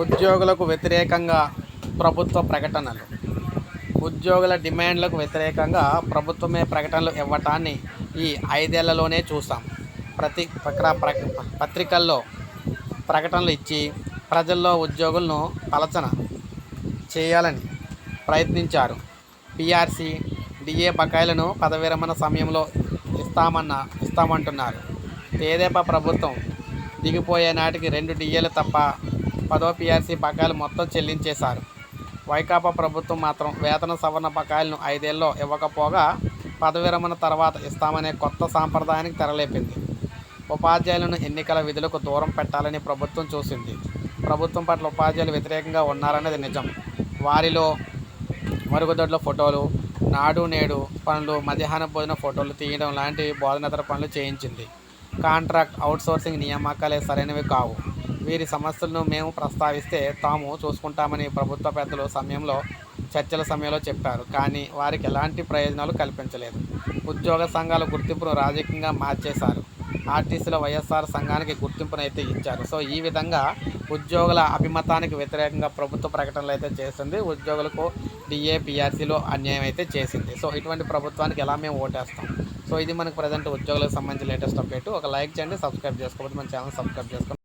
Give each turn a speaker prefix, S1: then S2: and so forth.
S1: ఉద్యోగులకు వ్యతిరేకంగా ప్రభుత్వ ప్రకటనలు. ఉద్యోగుల డిమాండ్లకు వ్యతిరేకంగా ప్రభుత్వమే ప్రకటనలు ఇవ్వటాన్ని ఈ ఐదేళ్ళలోనే చూసాం ప్రతి ప్రక ప్ర- పత్రికల్లో ప్రకటనలు ఇచ్చి ప్రజల్లో ఉద్యోగులను తలచన చేయాలని ప్రయత్నించారు. పిఆర్సి డిఏ బకాయిలను పదవిరమణ సమయంలో ఇస్తామన్న ఇస్తామంటున్నారు. తేదేపా ప్రభుత్వం దిగిపోయే నాటికి రెండు డిఏలు తప్ప పదో పీఆర్సీ బకాయిలు మొత్తం చెల్లించేశారు. వైకాపా ప్రభుత్వం మాత్రం వేతన సవరణ బకాయిలను ఐదేళ్ళలో ఇవ్వకపోగా పదవిరమణ తర్వాత ఇస్తామనే కొత్త సాంప్రదాయానికి తెరలేపింది. ఉపాధ్యాయులను ఎన్నికల విధులకు దూరం పెట్టాలని ప్రభుత్వం చూసింది. ప్రభుత్వం పట్ల ఉపాధ్యాయులు వ్యతిరేకంగా ఉన్నారనేది నిజం. వారిలో మరుగుదొడ్ల ఫోటోలు నాడు నేడు పనులు మధ్యాహ్న భోజన ఫోటోలు తీయడం లాంటి బోధనేతర పనులు చేయించింది. కాంట్రాక్ట్ అవుట్సోర్సింగ్ నియామకాలే సరైనవి కావు. వీరి సమస్యలను మేము ప్రస్తావిస్తే తాము చూసుకుంటామని ప్రభుత్వ పెద్దలు సమయంలో చర్చల సమయంలో చెప్పారు. కానీ వారికి ఎలాంటి ప్రయోజనాలు కల్పించలేదు. ఉద్యోగ సంఘాల గుర్తింపును రాజకీయంగా మార్చేశారు. ఆర్టీసీలో వైఎస్ఆర్ సంఘానికి గుర్తింపునైతే ఇచ్చారు. సో ఈ విధంగా ఉద్యోగుల అభిమతానికి వ్యతిరేకంగా ప్రభుత్వ ప్రకటనలు అయితే చేసింది. ఉద్యోగులకు డిఏ పిఆర్సీలో అన్యాయం అయితే చేసింది. సో ఇటువంటి ప్రభుత్వానికి ఎలా మేము ఓటేస్తాం? సో ఇది మనకు ప్రజెంట్ ఉద్యోగులకు సంబంధించి లేటెస్ట్ అప్డేట్. ఒక లైక్ చేయండి సబ్స్క్రైబ్ చేసుకోవచ్చు మన ఛానల్ సబ్స్క్రైబ్ చేసుకోండి.